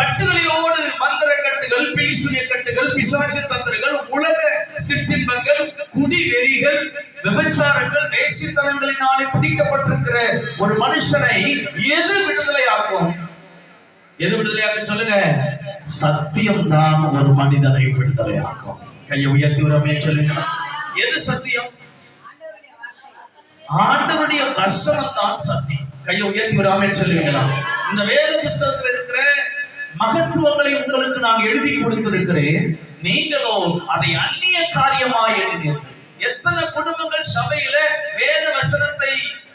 கட்டுகளிலோடு மந்திர கட்டுகள் பிலிசுனிய கட்டுகள் பிசாசு தந்திரங்கள் உலக சிற்றின்பங்கள் குடி வெறிகள் விபச்சாரங்கள் தேசித்தனங்களினாலே பிடிக்கப்பட்டிருக்கிற ஒரு மனுஷனை எது விடுதலையாக்கும்? எது விடுதலையாக்கும் சொல்லுங்க. சத்தியம் தான் ஒரு மனிதனை விடுதலையாக்கும். கையை உயர்த்தி வரமே சொல்லுங்க. எது சத்தியம்? ஆண்டவனுடைய வசனம் தான் சத்தியம். கையை உயர்த்தி வராமே சொல்லுவீங்களா இந்த வேத புஸ்தகத்தில் இருக்கிற மகத்துவங்களை உங்களுக்கு நான் எழுதி கொடுத்திருக்கிறேன். நீங்களோ அதை அந்நிய காரியமாய் எழுதினீர்கள் எத்தனை குடும்பங்கள் சபையில வேத வசனத்தை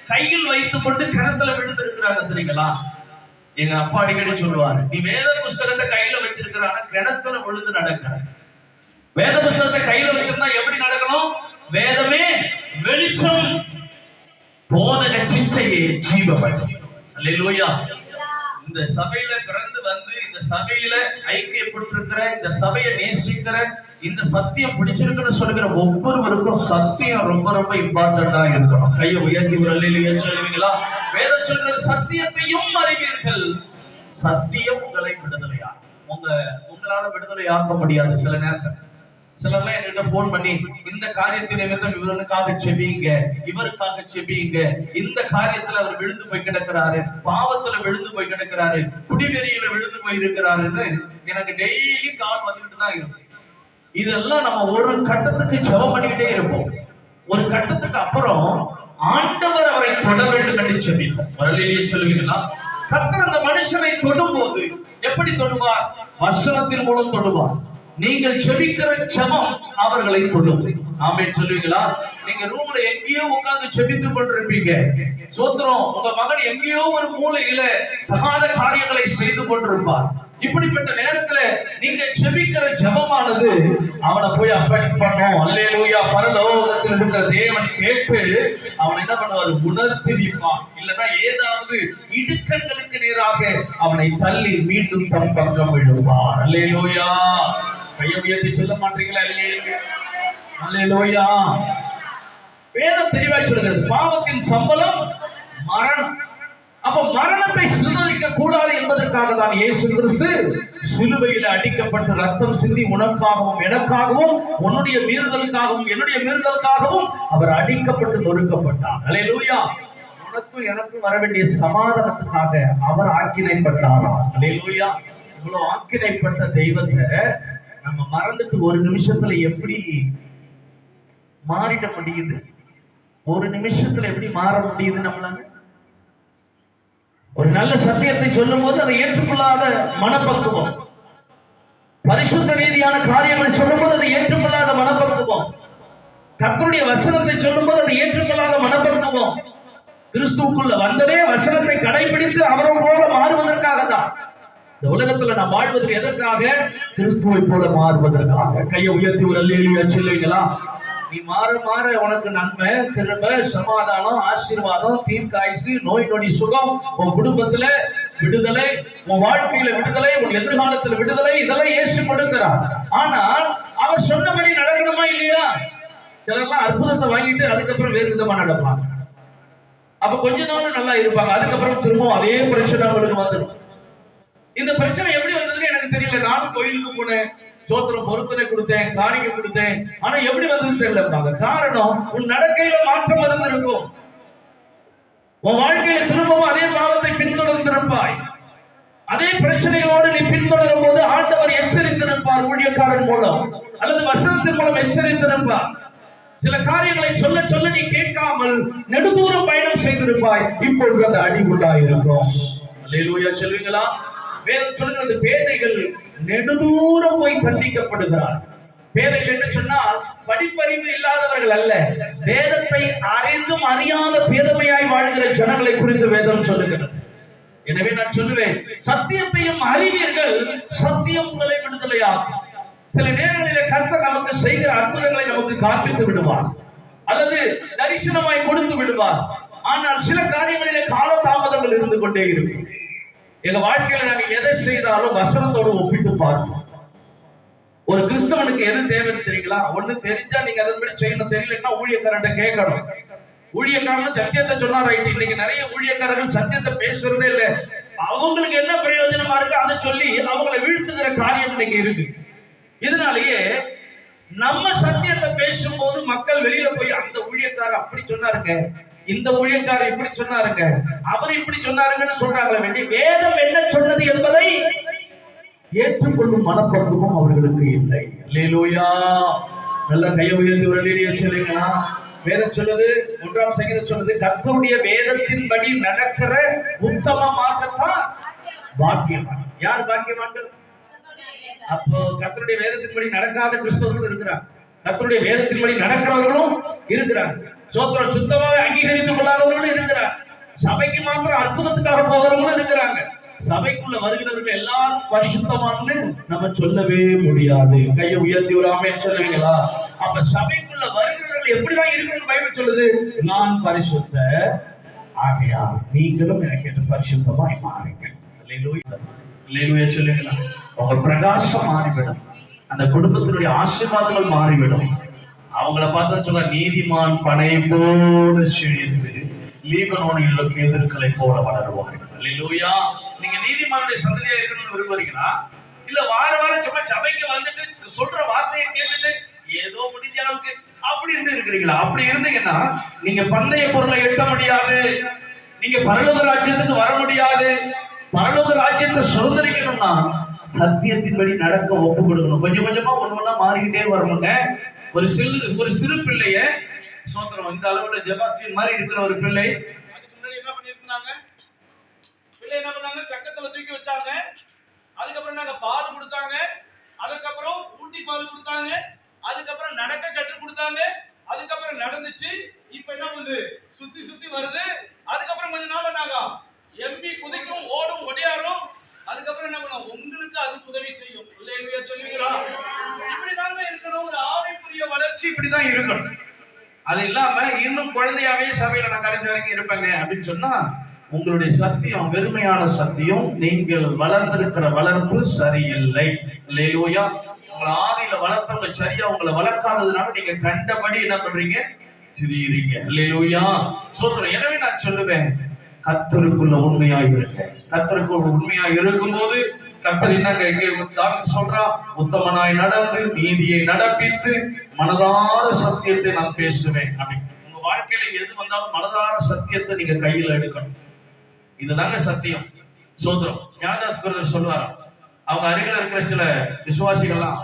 கையில் வைத்துக் கொண்டு கிணத்துல விழுந்திருக்கிறாங்க தெரியுங்களா? எங்க அப்பா அடிக்கடி சொல்லுவாரு நீ வேத புஸ்தகத்தை கையில வச்சிருக்கிறான? கிணத்துல விழுந்து நடக்கிற. வேத புஸ்தகத்தை கையில வச்சிருந்தா எப்படி நடக்கணும்? வேதமே வெளிச்சம் போதக சிச்சையே ஜீவபட்சி இந்த சபையில பிறந்து வந்து சபையில ஐக்கியப்பட்டிருக்கிற இந்த சபையை நேசிக்கிற இந்த சத்தியம் பிடிச்சிருக்குன்னு சொல்லுகிற ஒவ்வொருவருக்கும் சத்தியம் ரொம்ப ரொம்ப இம்பார்ட்டண்டா இருக்கணும். கையை உயர்த்தி ஒரு சொல்லுவீங்களா? வேதம் சொல்கிற சத்தியத்தையும் அறிவீர்கள். சத்தியம் உங்களை விடுதலையா உங்க உங்களால விடுதலை ஆக்க முடியாது சில நேரத்துல. சிலர்லாம் என்கிட்ட போன் பண்ணி இந்த காரியத்தின் நிமித்தம் இவருக்காக செபிங்க இவருக்காக செபிங்க இந்த காரியத்துல அவர் விழுந்து போய் கிடக்கிறாரு பாவத்துல விழுந்து போய் கிடக்கிறாரு குடிவெறியில விழுந்து போய் இருக்கிறாருன்னு எனக்கு டெய்லி கால் வந்துகிட்டு தான் இருக்கு. இதெல்லாம் நம்ம ஒரு கட்டத்துக்கு ஜெபம் பண்ணிக்கிட்டே இருப்போம். ஒரு கட்டத்துக்கு அப்புறம் ஆண்டவர் அவரை தொட வேண்டும் என்று செபிப்போம். வரலையே சொல்லுவீங்களா கத்தர் அந்த மனுஷனை தொடும்போது எப்படி தொடுவார்? வசனத்தின் மூலம் தொடுவார். நீங்கள் செபிக்கிற ஜெபம் அவர்களை தொடும் ஆமே சொல்லுவீங்களா? நீங்க ரூம்ல எங்கேயோ உட்கார்ந்து செபித்துக் கொண்டிருப்பீங்க. சோத்திரம் உங்க மகன் எங்கேயோ ஒரு மூலையில தகாத காரியங்களை செய்து கொண்டிருப்பார். இப்படிப்பட்ட நேரத்துல நீங்க செபிக்கிற ஜெபமானது அவனை போய் அஃபெக்ட் பண்ணும். அல்லேலூயா பரலோகத்தில் இருக்கிற தேவன் கேட்டு அவன் என்ன பண்ணுவார்? உணர்த்திவிப்பான் இல்லைன்னா ஏதாவது இடுக்கண்களுக்கு நேராக அவனை தள்ளி மீண்டும் தம் பக்கம் விழுவார் அல்லேலூயா கையை உயர்த்தி சொல்ல மாட்டீங்களா அல்லேலூயா. வேதம் தெளிவாய் சொல்கிறது பாவத்தின் சம்பளம் மரணம். அப்ப மரணத்தை சிந்தரிக்க கூடாது என்பதற்காக தான் இயேசு கிறிஸ்து சிலுவையில் அடிக்கப்பட்டு ரத்தம் சிந்தி உனக்காகவும் எனக்காகவும் உன்னுடைய மீறுதலுக்காகவும் என்னுடைய மீறுதலுக்காகவும் அவர் அடிக்கப்பட்டு நொறுக்கப்பட்டார். லூயா உனக்கும் எனக்கும் வர வேண்டிய சமாதானத்துக்காக அவர் ஆக்கினைப்பட்டாராம். அல்லேலூயா. இவ்வளவு ஆக்கினைப்பட்ட தெய்வத்தை நம்ம மறந்துட்டு ஒரு நிமிஷத்துல எப்படி மாறிட முடியுது? ஒரு நிமிஷத்துல எப்படி மாற முடியுது நம்மளால? ஒரு நல்ல சத்தியத்தை சொல்லும் போது அதை ஏற்றுக்கொள்ளாத மனப்பக்குவம். பரிசுத்த ரீதியான காரியங்களை சொல்லும் போது அதை ஏற்றுக்கொள்ளாத மனப்பக்குவம். கத்தருடைய வசனத்தை சொல்லும் போது அதை ஏற்றுக்கொள்ளாத மனப்பக்குவம். கிறிஸ்துவுக்குள்ள வந்ததே வசனத்தை கடைபிடித்து அவரோட போல மாறுவதற்காக தான் இந்த உலகத்துல நாம் வாழ்வதற்கு எதற்காக? கிறிஸ்துவை போல மாறுவதற்காக. கையை உயர்த்தி ஒரு அல்லேலியா சொல்லுவீங்களா நீ மாற மாற உனக்கு நன்மை கிருப சமாதானம் ஆசீர்வாதம் தீர்க்காயுசு நோய் நொடி சுகம். உன் குடும்பத்துல விடுதலை உன் வாழ்க்கையில விடுதலை உன் எதிர்காலத்துல விடுதலை இதெல்லாம் இயேசு கொடுக்கிறார். ஆனால் அவர் சொன்னபடி நடக்கணுமா இல்லையா? சிலர்லாம் அற்புதத்தை வாங்கிட்டு அதுக்கப்புறம் வேறு விதமா நடப்பாங்க. அப்ப கொஞ்ச நாள் நல்லா இருப்பாங்க. அதுக்கப்புறம் திரும்பவும் அதே பிரச்சனை அவங்களுக்கு வந்துடும். இந்த பிரச்சனை எப்படி வந்ததுன்னு எனக்கு தெரியல. நானும் கோயிலுக்கு போனேன். சோத்திரம் பொருத்தனை கொடுத்தேன் காணிக்கை கொடுத்தேன். ஆனா எப்படி வந்ததுன்னு தெரியல. காரணம் உன் நடக்கையில மாற்றம் வந்திருக்கும். உன் வாழ்க்கையில திரும்பவும் அதே பாவத்தை பின்தொடர்ந்திருப்பாய். அதே பிரச்சனைகளோடு நீ பின்தொடரும் போது ஆண்டவர் எச்சரித்திருப்பார் ஊழியக்காரன் மூலம் அல்லது வசனத்தின் மூலம் எச்சரித்திருப்பார். சில காரியங்களை சொல்ல சொல்ல நீ கேட்காமல் நெடுதூரம் பயணம் செய்திருப்பாய். இப்பொழுது அந்த அடி உண்டாயிருக்கும் அல்லேலூயா சொல்வீங்களா? வேதம் சொல்லுகிறது பேதைகள் நெடுதூரம் போய் தண்டிக்கப்படுகிறார் பேதைகள் என்று சொன்னால் படிப்பறிவு இல்லாதவர்கள் அல்ல வேதத்தை அறிந்தும் அறியாத பேதமையாய் வாழ்கிற ஜனங்களை குறித்து வேதம் சொல்லுகிறது. எனவே நான் சொல்லுவேன் சத்தியத்தையும் அறிவீர்கள் சத்தியம் உங்களை விடுதலையாகும் சில நேரங்களில் கர்த்தர் நமக்கு செய்கிற அற்புதங்களை நமக்கு காண்பித்து விடுவார். அல்லது தரிசனமாய் கொடுத்து விடுவார். ஆனால் சில காரியங்களிலே காலதாமதங்கள் இருந்து கொண்டே இருக்கும். எங்க வாழ்க்கையில நாங்க எதை செய்தாலும் வசனத்தோடு ஒப்பிட்டு பார்ப்போம். ஒரு கிறிஸ்தவனுக்கு எது தேவைன்னு தெரியுங்களா? ஒண்ணு தெரிஞ்சா நீங்க அதன்படி செய்யணும். தெரியலன்னா ஊழியக்காரன் கேட்கணும். ஊழியக்காரன் சத்தியத்தை சொன்னா ரைட் இன்னைக்கு நிறைய ஊழியக்காரர்கள் சத்தியத்தை பேசுறதே இல்ல. அவங்களுக்கு என்ன பிரயோஜனமா இருக்கு? அதை சொல்லி அவங்களை வீழ்த்துகிற காரியம் இன்னைக்கு இருக்கு. இதனாலேயே நம்ம சத்தியத்தை பேசும்போது மக்கள் வெளியில போய் அந்த ஊழியக்காரர் அப்படி சொன்னாருங்க. இந்த ஊழியக்காரர் இப்படி சொன்னாருங்க. அவர் இப்படி சொன்னாருங்கன்னு சொல்றாங்களே வேண்டி வேதம் என்ன சொன்னது என்பதை ஏற்றுக்கொள்ளும் மனப்பக்குவம் அவர்களுக்கு இல்லை. அல்லேலூயா. நல்ல கையை உயர்ந்து ஒரு அலையிலேயே சொல்லுங்களா வேதம் சொல்லுது ஒன்றாம் சங்கீதம் சொல்லுது கர்த்தருடைய வேதத்தின்படி நடக்கிற உத்தமமாகத்தான் பாக்கியவான் யார் பாக்கியவான்கள்? அப்போ கர்த்தருடைய வேதத்தின்படி நடக்காத கிறிஸ்தவர்கள் இருக்கிறார் கர்த்தருடைய வேதத்தின்படி நடக்கிறவர்களும் இருக்கிறாங்க சோத்திரம் சுத்தமாவே அங்கீகரித்துக் கொள்ளாதவர்களும் இருக்கிறார். சபைக்கு மாத்திரம் அற்புதத்துக்காக போகிறவங்களும் இருக்கிறாங்க. சபைக்குள்ள வருகிறவர்கள் எல்லாரும் பரிசுத்தமானு நம்ம சொல்லவே முடியாது. கையை உயர்த்தி விடாம சொல்லுவீங்களா? அப்ப சபைக்குள்ள வருகிறவர்கள் எப்படிதான் இருக்கணும்னு பைபிள் சொல்லுது? நான் பரிசுத்த ஆகையா நீங்களும் எனக்கு ஏற்ற பரிசுத்தமாய் மாறுங்க சொல்லுங்களா உங்க பிரகாசம் மாறிவிடும். அந்த குடும்பத்தினுடைய ஆசீர்வாதங்கள் மாறிவிடும். அவங்கள பார்த்தா சொல்ல நீதிமான் பனை போல செழித்து லீபனோனில் கேதுருக்களை போல வளருவாங்க இல்லையா நீங்க நீதிமானுடைய சந்ததியா இருக்கணும்னு விரும்புறீங்களா? இல்ல வார வாரம் சும்மா சபைக்கு வந்துட்டு சொல்ற வார்த்தையை கேட்டுட்டு ஏதோ முடிஞ்ச அளவுக்கு அப்படி இருந்து இருக்கிறீங்களா? அப்படி இருந்தீங்கன்னா நீங்க பந்தய பொருளை எட்ட முடியாது. நீங்க பரலோக ராஜ்யத்துக்கு வர முடியாது. பரலோக ராஜ்யத்தை சுதந்திரிக்கணும்னா சத்தியத்தின்படி நடக்க ஒப்பு கொடுக்கணும் கொஞ்சம் கொஞ்சமா ஒண்ணு ஒண்ணா மாறிக்கிட்டே வரணுங்க. ஒரு சிறு ஒரு சிறு பிள்ளைய சோத்திரம் இந்த அளவுல ஜெபாஸ்டின் மாதிரி இருக்கிற ஒரு பிள்ளை. அதுக்கு முன்னாடி என்ன பண்ணிருந்தாங்க பிள்ளை என்ன பண்ணாங்க? கட்டத்துல தூக்கி வச்சாங்க. அதுக்கப்புறம் நாங்க பால் கொடுத்தாங்க. அதுக்கப்புறம் ஊட்டி பால் கொடுத்தாங்க. அதுக்கப்புறம் நடக்க கற்றுக் கொடுத்தாங்க. அதுக்கப்புறம் நடந்துச்சு. இப்ப என்ன பண்ணுது? சுத்தி சுத்தி வருது. அதுக்கப்புறம் கொஞ்ச நாள் நாங்க எம்பி குதிக்கும் ஓடும் ஒடியாரும் அதுக்கப்புறம் என்ன பண்ணும் உங்களுக்கு அதுக்கு உதவி செய்யும். இல்லையா சொல்லுவீங்களா? இப்படிதாங்க இருக்கணும். ஒரு ஆவிக்குரிய வளர்ச்சி இப்படிதான் இருக்கணும். அது இல்லாம இன்னும் குழந்தையாவே சபையில நான் கடைசி வரைக்கும் இருப்பேங்க. அப்படின்னு சொன்னா உங்களுடைய சத்தியம் வெறுமையான சத்தியம் நீங்கள் வளர்ந்திருக்கிற வளர்ப்பு சரியில்லை. இல்லையோயா உங்களை ஆதியில வளர்த்தவங்க சரியா உங்களை வளர்க்காததுனால நீங்க கண்டபடி என்ன பண்றீங்க? திரியுறீங்க இல்லையோயா சொல்றேன். எனவே நான் சொல்லுவேன். கத்தருக்குள்ள உண்மையா இருக்க கத்தருக்குள்ள உண்மையா இருக்கும்போது கத்தர் என்னங்க எங்கே சொல்றா? உத்தமனாய் நடந்து நீதியை நடப்பித்து மனதார சத்தியத்தை நான் பேசுவேன். அப்படின்னு உங்க வாழ்க்கையில எது வந்தாலும் மனதார சத்தியத்தை நீங்க கையில எடுக்கணும். இதுதாங்க சத்தியம். சோதரம் ஞானதாஸ் பிரதர் சொல்லுவார் அவங்க அருகில் இருக்கிற சில விசுவாசிகள்லாம்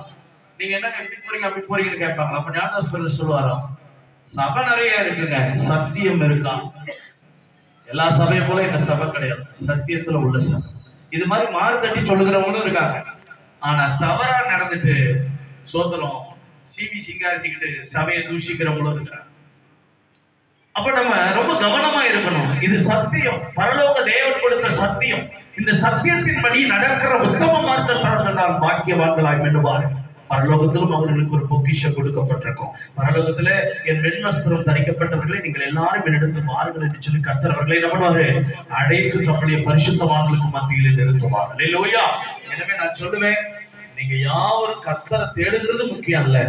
நீங்க என்ன இப்படி போறீங்க அப்படி போறீங்கன்னு கேட்பாங்க அப்ப ஞானதாஸ் பிரதர் சொல்லுவாரா சபை நிறைய இருக்குங்க. சத்தியம் இருக்கா? எல்லா சபையை போல இந்த சபை கிடையாது. சத்தியத்துல உள்ள சபை. இது மாதிரி மாறு தட்டி சொல்லுகிறவங்களும் இருக்காங்க. ஆனா தவறா நடந்துட்டு சோதனம் சிபி சிங்காரிச்சுக்கிட்டு சபையை தூஷிக்கிறவங்களும் இருக்கிறாங்க அப்ப நம்ம ரொம்ப கவனமா இருக்கணும். இது சத்தியம். பரலோக தேவன் கொடுத்த சத்தியம். இந்த சத்தியத்தின்படி நடக்கிற உத்தம மார்க்கத்தார்கள் தான் பாக்கியவான்களாய் மென்னுவார் பரலோகத்திலும் அவர்களுக்கு ஒரு பொக்கிஷம் கொடுக்கப்பட்டிருக்கும். பரலோகத்துல என் வெண்வஸ்திரம் தரிக்கப்பட்டவர்களை நீங்கள் எல்லாரும் என்னிடத்து வாருங்கள் என்று சொல்லி கர்த்தர் அவர்களை என்ன அழைத்து தம்முடைய பரிசுத்தவான்களுக்கு மத்தியில் நிறுத்துவார். லோயா எனவே நான் சொல்லுவேன் நீங்க யாவரும் கர்த்தரை தேடுகிறது முக்கியம் அல்ல.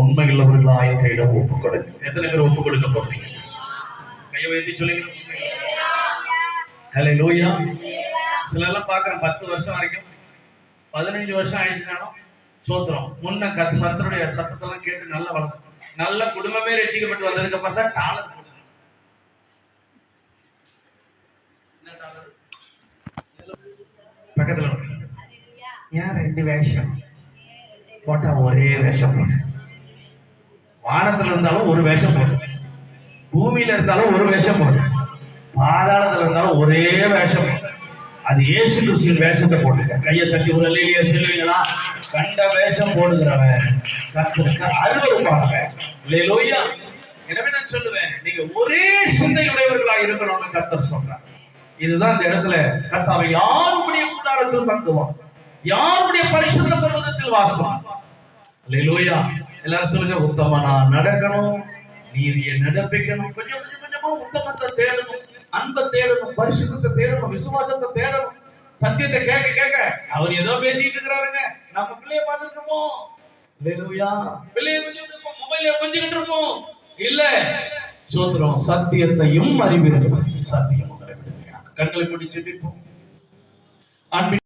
உண்மையுள்ளவர்களாய் தேட ஒப்பு கொடுங்க எத்தனை பேர் ஒப்பு கொடுக்க போறீங்க? கையை உயர்த்தி சொல்லுங்க. ஹலோ லோயா சில எல்லாம் பாக்குறேன் பத்து வருஷம் வரைக்கும். பதினஞ்சு வருஷம் ஆயிடுச்சுனாலும் சோத்திரம் முன்ன கத் சத்தருடைய சத்தத்தெல்லாம் கேட்டு நல்ல வளர்த்து நல்ல குடும்பமே ரசிக்கப்பட்டு வந்ததுக்கு அப்புறம் தான் டாலர் போடுது. பக்கத்துல ஏன் ரெண்டு வேஷம்? போட்டா ஒரே வேஷம் போடு. வானத்துல இருந்தாலும் ஒரு வேஷம் போடு. பூமியில இருந்தாலும் ஒரு வேஷம் போடு. பாதாளத்துல இருந்தாலும் ஒரே வேஷம் போடு. அது ஏசு கிறிஸ்துவின் வேஷத்தை போட்டுக்க கையை தட்டி ஒரு இல்லையா சொல்லுவீங்களா? கண்ட வேஷம் போடுகிறவன் கர்த்தருக்கு அருவருப்பாங்க இல்லையா எனவே நான் சொல்லுவேன் நீங்க ஒரே சிந்தை உடையவர்களாக இருக்கணும்னு கத்தர் சொல்றார். இதுதான் இந்த இடத்துல கத்தாவை யாருடைய கூடாரத்தில் தங்குவான் யாருடைய பரிசுத்த பர்வதத்தில் வாசம்? அல்லேலூயா எல்லாரும் சொல்லுங்க உத்தமனா நடக்கணும் நீதியை நடப்பிக்கணும். கொஞ்சம் கொஞ்சம் கொஞ்சமா உத்தமத்தை தேடணும் அன்பை தேடணும் பரிசுத்தத்தை தேடணும் விசுவாசத்தை தேடணும் சத்தியத்தை கேட்க கேட்க அவர் ஏதோ பேசிட்டு இருக்கிறாருங்க. நம்ம பிள்ளைய பார்த்துட்டு இருப்போம். பிள்ளைய கொஞ்சிட்டு இருப்போம் மொபைல கொஞ்சிட்டு இருப்போம். இல்ல. சோத்திரம் சத்தியத்தையும் அறிவிருக்கிறோம் சத்தியம். கண்களை மூடி ஜெபிப்போம். அன்பின்